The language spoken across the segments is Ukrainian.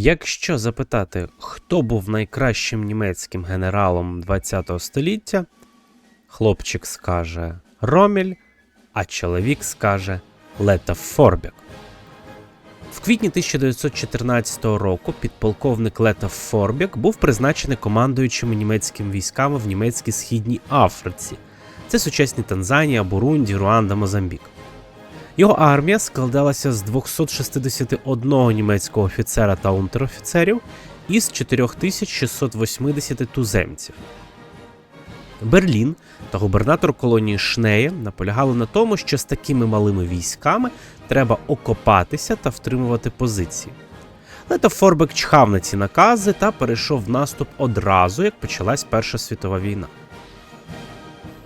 Якщо запитати, хто був найкращим німецьким генералом ХХ століття, хлопчик скаже Ромель, а чоловік скаже Летов Форбек. В квітні 1914 року підполковник Летов Форбек був призначений командуючим німецькими військами в німецькій східній Африці. Це сучасні Танзанія, Бурунді, Руанда, Мозамбік. Його армія складалася з 261 німецького офіцера та унтерофіцерів і з 4680 туземців. Берлін та губернатор колонії Шнеє наполягали на тому, що з такими малими військами треба окопатися та втримувати позиції. Лето Форбек чхав на ці накази та перейшов в наступ одразу, як почалась Перша світова війна.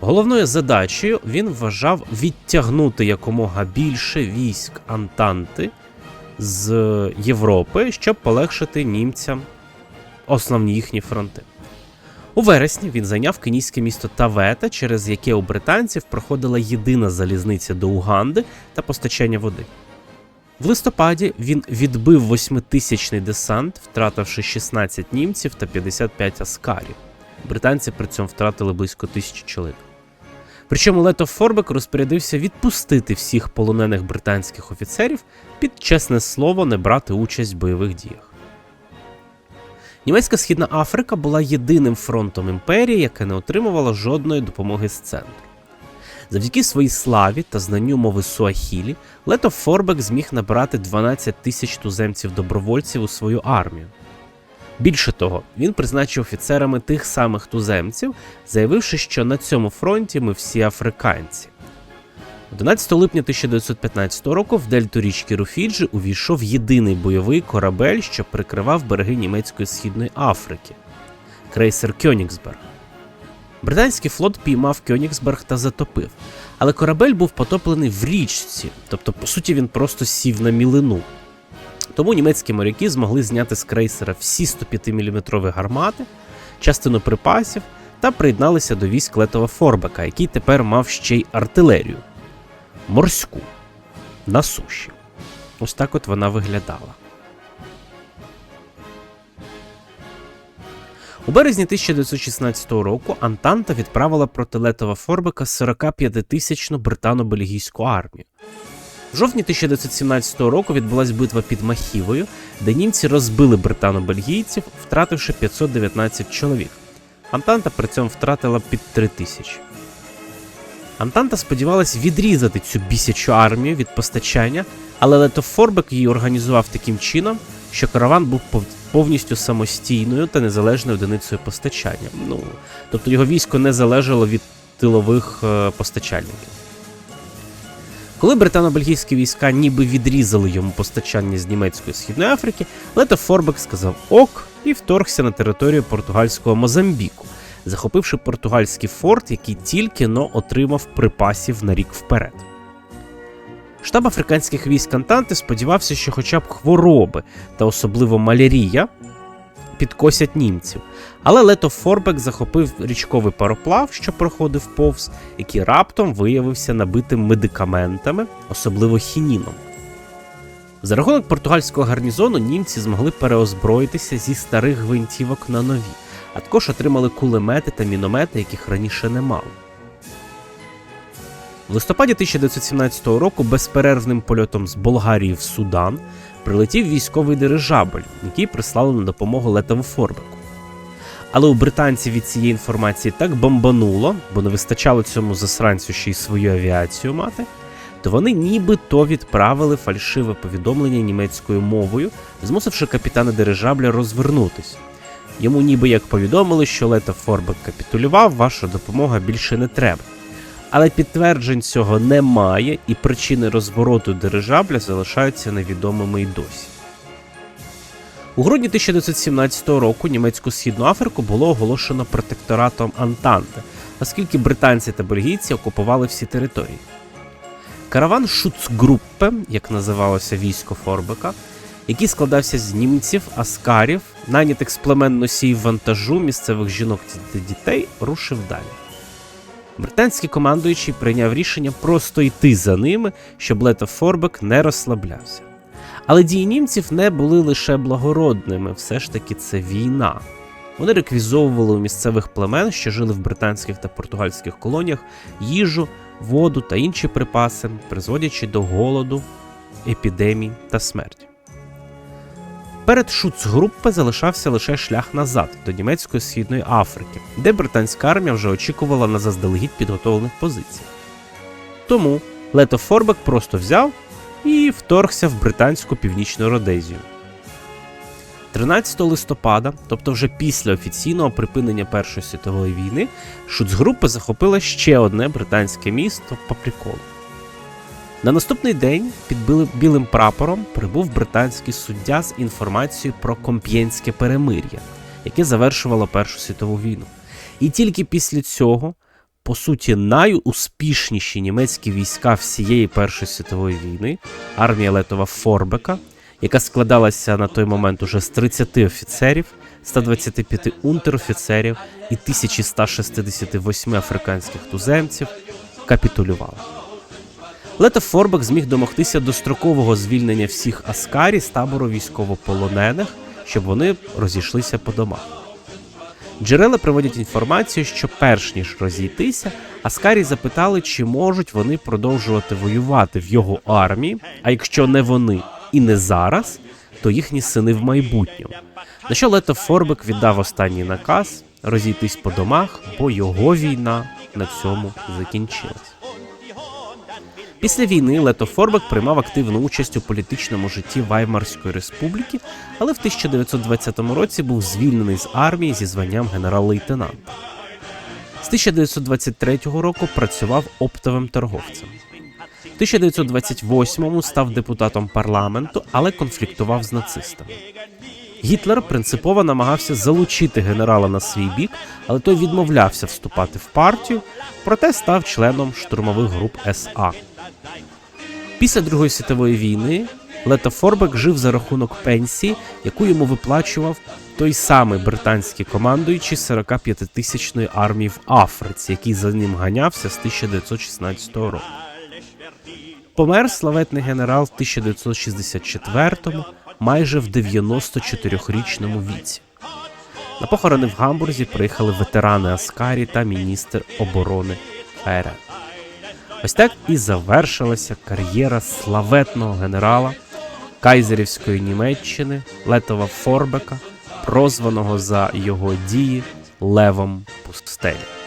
Головною задачею він вважав відтягнути якомога більше військ Антанти з Європи, щоб полегшити німцям основні їхні фронти. У вересні він зайняв кенійське місто Тавета, через яке у британців проходила єдина залізниця до Уганди та постачання води. В листопаді він відбив восьмитисячний десант, втративши 16 німців та 55 аскарів. Британці при цьому втратили близько тисячі чоловік. Причому Лето Форбек розпорядився відпустити всіх полонених британських офіцерів під чесне слово не брати участь в бойових діях. Німецька Східна Африка була єдиним фронтом імперії, яке не отримувало жодної допомоги з центру. Завдяки своїй славі та знанню мови Суахілі, Лето Форбек зміг набрати 12 тисяч туземців-добровольців у свою армію. Більше того, він призначив офіцерами тих самих туземців, заявивши, що на цьому фронті ми всі африканці. 11 липня 1915 року в дельту річки Руфіджі увійшов єдиний бойовий корабель, що прикривав береги німецької східної Африки крейсер Кьонігсберг. Британський флот піймав Кьонігсберг та затопив, але корабель був потоплений в річці, тобто, по суті, він просто сів на мілину. Тому німецькі моряки змогли зняти з крейсера всі 105-мм гармати, частину припасів та приєдналися до військ Летова Форбека, який тепер мав ще й артилерію морську на суші. Ось так от вона виглядала. У березні 1916 року Антанта відправила проти Летова Форбека 45-тисячну британо-бельгійську армію. В жовтні 1917 року відбулася битва під Махівою, де німці розбили британо-бельгійців, втративши 519 чоловік. Антанта при цьому втратила під 3 тисячі. Антанта сподівалась відрізати цю бісячу армію від постачання, але Лето Форбек її організував таким чином, що караван був повністю самостійною та незалежною одиницею постачання. Ну, тобто його військо не залежало від тилових е, постачальників. Коли британо-бельгійські війська ніби відрізали йому постачання з німецької східної Африки, Лето Форбек сказав ок і вторгся на територію португальського Мозамбіку, захопивши португальський форт, який тільки но отримав припасів на рік вперед. Штаб африканських військ Антанти сподівався, що хоча б хвороби та особливо малярія підкосять німців. Але Лето Форбек захопив річковий пароплав, що проходив повз, який раптом виявився набитим медикаментами, особливо хініном. За рахунок португальського гарнізону німці змогли переозброїтися зі старих гвинтівок на нові, а також отримали кулемети та міномети, яких раніше не мали. В листопаді 1917 року безперервним польотом з Болгарії в Судан прилетів військовий дирижабль, який прислали на допомогу Летову Форбеку. Але у британців від цієї інформації так бомбануло, бо не вистачало цьому засранцю ще й свою авіацію мати, то вони нібито відправили фальшиве повідомлення німецькою мовою, змусивши капітана дирижабля розвернутися. Йому ніби як повідомили, що Лето Форбек капітулював, ваша допомога більше не треба. Але підтверджень цього немає, і причини розвороту дирижабля залишаються невідомими й досі. У грудні 1917 року німецьку східну Африку було оголошено протекторатом Антанти, оскільки британці та бельгійці окупували всі території. Караван Шуцгруппе, як називалося військо Форбека, який складався з німців, аскарів, найнятих з племен носіїв вантажу, місцевих жінок та дітей, рушив далі. Британський командуючий прийняв рішення просто йти за ними, щоб Лето Форбек не розслаблявся. Але дії німців не були лише благородними, все ж таки це війна. Вони реквізовували у місцевих племен, що жили в британських та португальських колоніях, їжу, воду та інші припаси, призводячи до голоду, епідемій та смерті. Перед Шуцгруппе залишався лише шлях назад до німецької східної Африки, де британська армія вже очікувала на заздалегідь підготовлених позиціях. Тому Лето Форбек просто взяв і вторгся в британську північну Родезію. 13 листопада, тобто вже після офіційного припинення Першої світової війни, Шуцгруппа захопила ще одне британське місто Папрікол. На наступний день під біли- білим прапором прибув британський суддя з інформацією про Комп'єнське перемир'я, яке завершувало Першу світову війну. І тільки після цього, по суті, найуспішніші німецькі війська всієї Першої світової війни, армія Летова Форбека, яка складалася на той момент уже з 30 офіцерів, 125 унтерофіцерів і 1168 африканських туземців, капітулювала. Лето Форбек зміг домогтися дострокового звільнення всіх аскарі з табору військовополонених, щоб вони розійшлися по домах. Джерела приводять інформацію, що перш ніж розійтися, Аскарі запитали, чи можуть вони продовжувати воювати в його армії, а якщо не вони і не зараз, то їхні сини в майбутньому. На що Лето Форбек віддав останній наказ розійтись по домах, бо його війна на цьому закінчилась. Після війни Лето Форбек приймав активну участь у політичному житті Ваймарської республіки, але в 1920 році був звільнений з армії зі званням генерал-лейтенанта. З 1923 року працював оптовим торговцем. В 1928-му став депутатом парламенту, але конфліктував з нацистами. Гітлер принципово намагався залучити генерала на свій бік, але той відмовлявся вступати в партію, проте став членом штурмових груп СА. Після Другої світової війни Лето Форбек жив за рахунок пенсії, яку йому виплачував той самий британський командуючий 45-тисячної армії в Африці, який за ним ганявся з 1916 року. Помер славетний генерал в 1964-му, майже в 94-річному віці. На похорони в Гамбурзі приїхали ветерани Аскарі та міністр оборони ФРН. Ось так і завершилася кар'єра славетного генерала кайзерівської Німеччини Летова Форбека, прозваного за його дії Левом Пустелі.